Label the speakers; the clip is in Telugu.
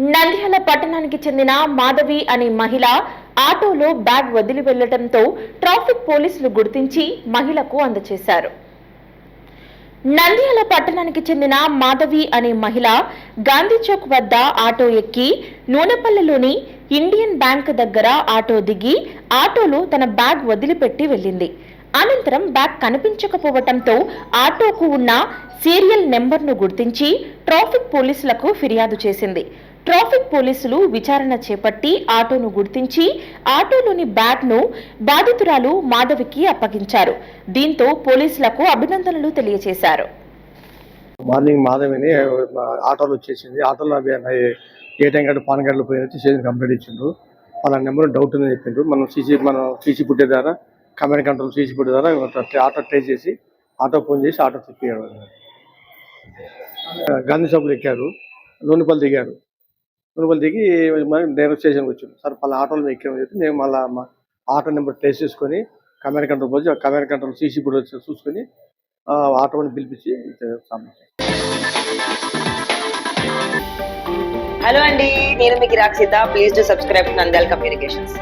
Speaker 1: నంద్యాల పట్టణానికి చెందిన మాధవి అనే మహిళ ఆటోలో బ్యాగ్ వదిలి వెళ్ళడంతో ట్రాఫిక్ పోలీసులు గుర్తించి మహిళకు అందజేశారు. నంద్యాల పట్టణానికి చెందిన మాధవి అనే మహిళ గాంధీ చౌక్ వద్ద ఆటో ఎక్కి నూనెపల్లెలోని ఇండియన్ బ్యాంక్ దగ్గర ఆటో దిగి ఆటోలో తన బ్యాగ్ వదిలిపెట్టి వెళ్ళింది. అనంతరం బ్యాగ్ కనిపించకపోవటంతో ఆటోకు ఉన్న సీరియల్ నెంబర్ను గుర్తించి ట్రాఫిక్ పోలీసులకు ఫిర్యాదు చేసింది. ట్రాఫిక్ పోలీసులు విచారణ చేపట్టి ఆటోను గుర్తించి ఆటోలోని బ్యాగ్ను బాధితురాలు మాధవికి అప్పగించారు. దీంతో పోలీసులకు అభినందనలు తెలియజేశారు.
Speaker 2: మార్నింగ్ మాధవిని ఆటోలో వచ్చేసింది ఆటోలో ఏటీఎం కార్డు పాన్ గంటలు పోయి వచ్చి కంప్లైంట్ ఇచ్చిండ్రు. వాళ్ళ నెంబర్ డౌట్ ఉందని చెప్పిండ్రు. మనం సీసీ మనం సీసీ పుట్టే ద్వారా కమాండ్ కంట్రోల్ సీసీ పుట్టే ద్వారా ఆటో ట్రై చేసి ఆటో ఫోన్ చేసి ఆటో తిప్పాడు గాంధీ చౌక్లో ఎక్కారు. నూనెపల్లి దిగారు. నూనెపల్లి దిగి నేను స్టేషన్కి వచ్చాను సార్ పలా ఆటోలు మేము ఎక్కామని చెప్పి నేను మళ్ళీ మా ఆటో నెంబర్ ట్రేస్ చేసుకొని కమాండ్ కంట్రోల్ పోయి కమాండ్ కంట్రోల్ సీసీ ఫుటేజ్ చూసుకొని ఆటోని పిలిపించి
Speaker 3: హలో అండి నేను మీకు Rakshita. Please to subscribe Nandal communications